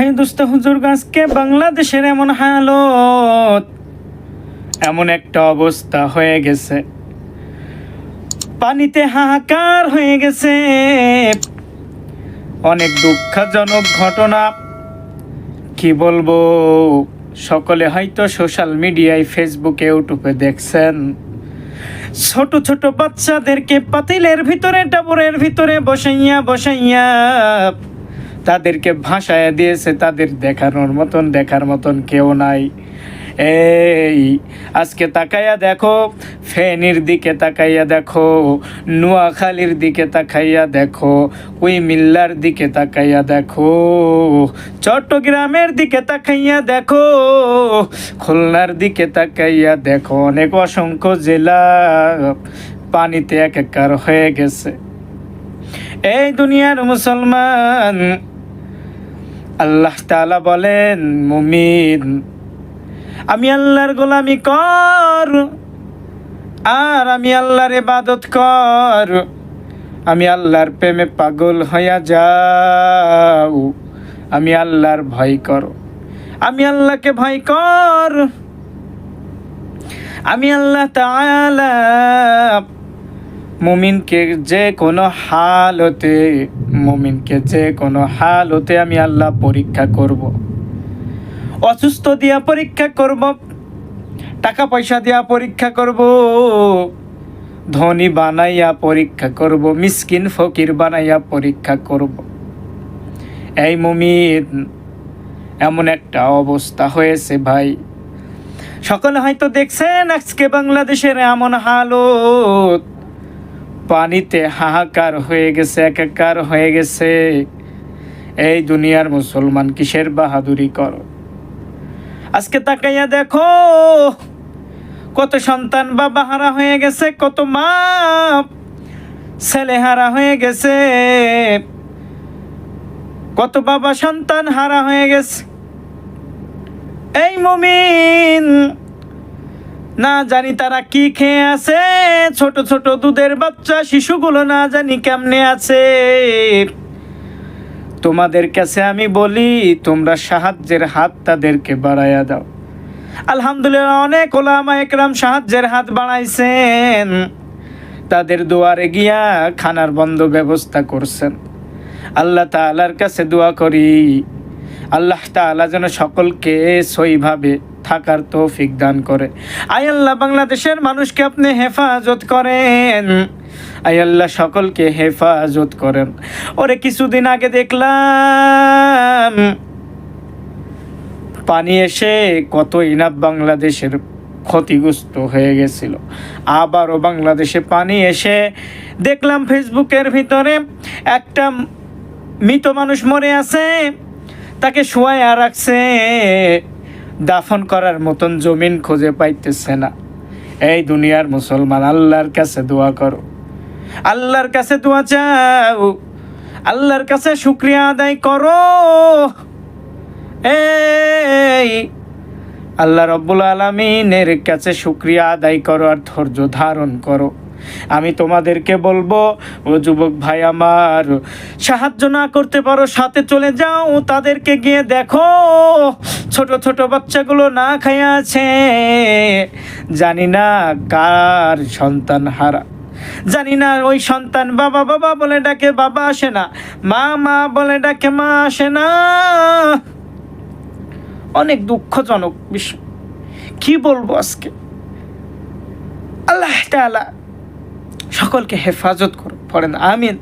ভাই দোস্ত হুজুর আজকে বাংলাদেশের এমন হালত। এমন একটা অবস্থা হয়ে গেছে। পানিতে হাহাকার হয়ে গেছে। অনেক দুঃখজনক ঘটনা। কি বলব? সকলে হয়তো সোশ্যাল মিডিয়ায়, ফেসবুকে, ইউটিউবে দেখছেন। ছোট ছোট বাচ্চাদেরকে পাতিলের ভিতরে, টাবরের ভিতরে বসাইয়া বসাইয়া তাদেরকে ভাসায় দিয়েছে, তাদের দেখানোর মতন, দেখার মতন কেউ নাই। এই, আজকে তাকাইয়া দেখো, ফেনীর দিকে তাকাইয়া দেখো, নোয়াখালীর দিকে তাকাইয়া দেখো ওই মিল্লার দিকে তাকাইয়া দেখো, চট্টগ্রামের দিকে তাকাইয়া দেখো, খুলনার দিকে তাকাইয়া দেখো। অনেক অসংখ্য জেলা পানিতে একাকার হয়ে গেছে। এই দুনিয়ার মুসলমান আল্লাহ তাআলা বলেন, মুমিন, আমি আল্লাহর গোলামি কর, আর আমি আল্লাহর ইবাদত কর, আমি আল্লাহর প্রেমে পাগল হইয়া যাও, আমি আল্লাহর ভয় কর, আমি আল্লাহকে ভয় কর, আমি আল্লাহ তাআলা মুমিনকে যে কোনো হালতে, মুমিনকে যে কোনো হালতে আমি আল্লাহ পরীক্ষা করব। অসুস্থ দিয়া পরীক্ষা করব, টাকা পয়সা দিয়া পরীক্ষা করব, ধনী বানাইয়া পরীক্ষা করব, মিসকিন ফকির বানাইয়া পরীক্ষা করব। এই মুমিন, এমন একটা অবস্থা হয়েছে ভাই। সকলে হয়তো দেখছেন আজকে বাংলাদেশের এমন হালত। পানিতে হাহাকার হয়ে গেছে, একাকার হয়ে গেছে। এই দুনিয়ার মুসলমান কিসের বাহাদুরি করো? আজকে তাকাইয়া দেখো, কত সন্তান বাবা হারা হয়ে গেছে, কত মা ছেলে হারা হয়ে গেছে। কত বাবা সন্তান হারা হয়ে গেছে। এই মুমিন না জানি তারা কি খেয়ে আছে। ছোট ছোট দুধের বাচ্চা, শিশুগুলো না জানি কেমনে আছে। তোমাদের কাছে আমি বলি, তোমরা সাহায্যের হাত তাদেরকে বাড়াইয়া দাও। আলহামদুলিল্লাহ, অনেক ওলামা একরাম সাহায্যের হাত বাড়াইছেন। তাদের দুয়ারে গিয়া খানার বন্ধ ব্যবস্থা করছেন। আল্লাহ তাআলার কাছে দোয়া করি। আল্লাহ তাআলা যেন সকলকে সইভাবে থাকার তৌফিক দান করে। আয় আল্লাহ, বাংলাদেশের মানুষকে আপনি হেফাজত করেন। আল্লাহ, সকলকে হেফাজত করেন। ওরে, কিছুদিন আগে দেখলাম, পানি এসে কত ইনাপ বাংলাদেশের ক্ষতিগ্রস্ত হয়ে গেছিল। আবারও বাংলাদেশে পানি এসে দেখলাম ফেসবুকের ভিতরে একটা মৃত মানুষ মরে আছে, তাকে শোয়াইয়া রাখছে। দাফন করার মতন জমিন খুঁজে পাইতেছে না। এই দুনিয়ার মুসলমান, আল্লাহর কাছে দোয়া করো। আল্লাহর কাছে দোয়া চাও। আল্লাহর কাছে শুক্রিয়া আদায় করো। এই আল্লাহ রব্বুল আলমিনের কাছে শুক্রিয়া আদায় করো আর ধৈর্য ধারণ করো। আমি তোমাদেরকে বলব, ও যুবক ভাই আমার, সাহায্য না করতে পারো, সাথে চলে যাও, তাদেরকে গিয়ে দেখো। ছোট ছোট বাচ্চাগুলো না খাইয়া আছে। জানি না কার সন্তান হারা। জানি না ওই সন্তান বাবা বাবা বলে ডাকে, বাবা আসে না। মা মা বলে ডাকে, মা আসে না। অনেক দুঃখজনক বিষয়। কি বলব আজকে? আল্লাহ তাআলা সকলকে হেফাজত করো পড়েন আমিন।